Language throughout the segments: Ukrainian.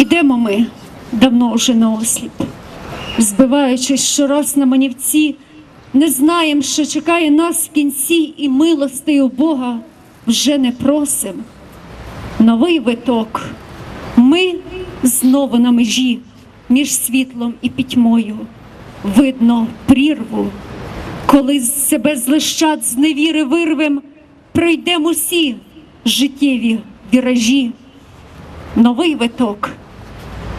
Ідемо ми давно вже на осліп, збиваючись щораз на манівці, не знаєм, що чекає нас в кінці, і милостей у Бога вже не просим. Новий виток. Ми знову на межі між світлом і пітьмою. Видно прірву, коли з себе з лищат з невіри вирвем, пройдемо усі життєві віражі. Новий виток,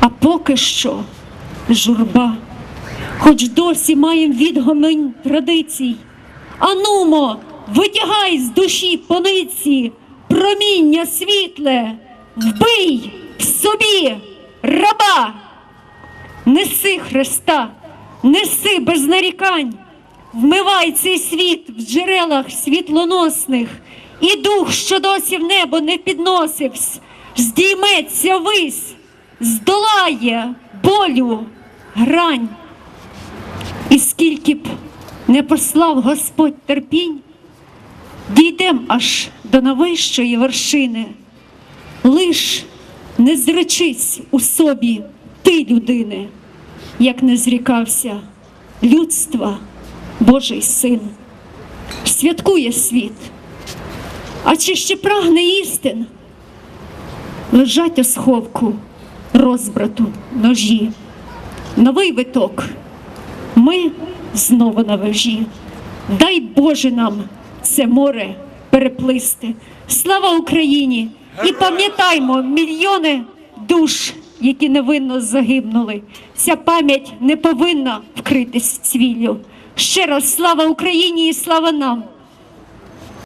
а поки що журба. Хоч досі маєм відгомень традицій. Анумо, витягай з душі пониці, проміння світле, вбий в собі раба. Неси Христа, неси без нарікань, вмивай цей світ в джерелах світлоносних, і дух, що досі в небо не підносився, здійметься вись, здолає болю грань. І скільки б не послав Господь терпінь, дійдем аж до найвищої вершини. Лиш не зречись у собі ти, людини, як не зрікався людства Божий син. Святкує світ, а чи ще прагне істин? Лежать у сховку розбрату ножі, новий виток. Ми знову на вежі. Дай Боже нам це море переплисти. Слава Україні! І пам'ятаймо мільйони душ, які невинно загибнули. Ця пам'ять не повинна вкритись цвіллю. Ще раз слава Україні і слава нам!